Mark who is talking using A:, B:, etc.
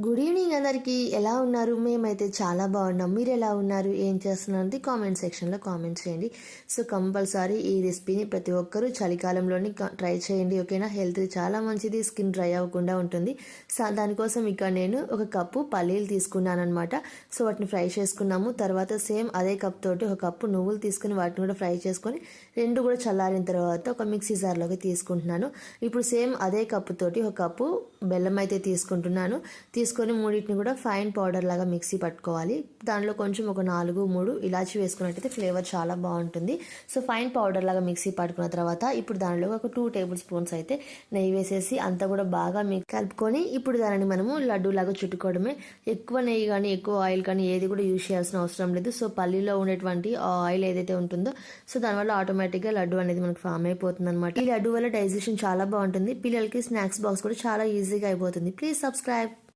A: Good evening అందరికీ. ఎలా ఉన్నారు? మేమైతే చాలా బాగున్నాం. మీరు ఎలా ఉన్నారు? ఏం చేస్తున్నారు? కామెంట్ సెక్షన్లో కామెంట్ చేయండి. సో కంపల్సరీ ఈ రెసిపీని ప్రతి ఒక్కరూ చలికాలంలోని ట్రై చేయండి ఓకేనా హెల్త్ చాలా మంచిది. స్కిన్ డ్రై అవ్వకుండా ఉంటుంది. సో దానికోసం ఇక్కడ నేను ఒక కప్పు పల్లీలు తీసుకున్నాను అనమాట సో వాటిని ఫ్రై చేసుకున్నాము. తర్వాత సేమ్ అదే కప్ తోటి ఒక కప్పు నువ్వులు తీసుకుని వాటిని కూడా ఫ్రై చేసుకొని రెండు కూడా చల్లారిన తర్వాత ఒక మిక్సీ జార్లోకి తీసుకుంటున్నాను. ఇప్పుడు సేమ్ అదే కప్పు తోటి ఒక కప్పు బెల్లం అయితే తీసుకుంటున్నాను. తీసుకొని మూడింటిని కూడా ఫైన్ పౌడర్ లాగా మిక్సీ పట్టుకోవాలి. దానిలో కొంచెం ఒక నాలుగు మూడు ఇలాచి వేసుకున్నట్టయితే ఫ్లేవర్ చాలా బాగుంటుంది. సో ఫైన్ పౌడర్ లాగా మిక్సీ పట్టుకున్న తర్వాత ఇప్పుడు దానిలో ఒక టూ టేబుల్ స్పూన్స్ అయితే నెయ్యి వేసేసి అంతా కూడా బాగా మిక్స్ కలుపుకొని ఇప్పుడు దానిని మనము లడ్డు లాగా చుట్టుకోవడమే. ఎక్కువ నెయ్యి కానీ ఎక్కువ ఆయిల్ కానీ ఏది కూడా యూజ్ చేయాల్సిన అవసరం లేదు. సో పల్లీలో ఉండేటువంటి ఆయిల్ ఏదైతే ఉంటుందో సో దానివల్ల ఆటోమేటిక్గా లడ్డు అనేది మనకు ఫామ్ అయిపోతుంది అనమాట ఈ లడ్డు వల్ల డైజెషన్ చాలా బాగుంటుంది. పిల్లలకి స్నాక్స్ బాక్స్ కూడా చాలా ఈజీగా అయిపోతుంది. Please subscribe